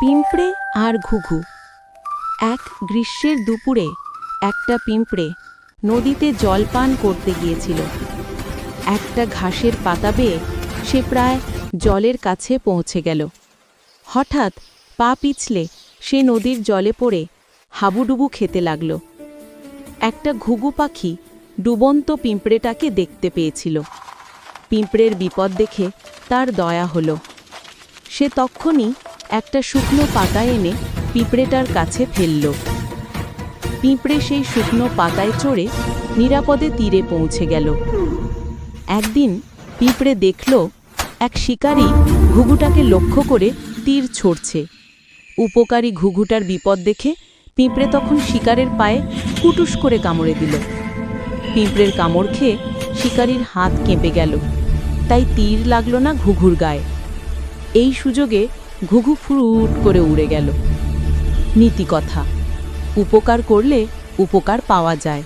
পিঁপড়ে আর ঘুঘু। এক গ্রীষ্মের দুপুরে একটা পিঁপড়ে নদীতে জল পান করতে গিয়েছিল। একটা ঘাসের পাতা বেয়ে সে প্রায় জলের কাছে পৌঁছে গেল। হঠাৎ পা পিছলে সে নদীর জলে পড়ে হাবুডুবু খেতে লাগল। একটা ঘুঘু পাখি ডুবন্ত পিঁপড়েটাকে দেখতে পেয়েছিল। পিঁপড়ের বিপদ দেখে তার দয়া হলো। সে তক্ষুনি একটা শুকনো পাতা এনে পিঁপড়েটার কাছে ফেলল। পিঁপড়ে সেই শুকনো পাতায় চড়ে নিরাপদে তীরে পৌঁছে গেল। একদিন পিঁপড়ে দেখল এক শিকারী ঘুঘুটাকে লক্ষ্য করে তীর ছড়ছে। উপকারী ঘুঘুটার বিপদ দেখে পিঁপড়ে তখন শিকারের পায়ে কুটুস করে কামড়ে দিল। পিঁপড়ের কামড় খেয়ে শিকারীর হাত কেঁপে গেল। তাই তীর লাগল না ঘুঘুর গায়ে। এই সুযোগে ঘুঘু ফুরুট করে উড়ে গেল। নীতিকথা উপকার করলে উপকার পাওয়া যায়।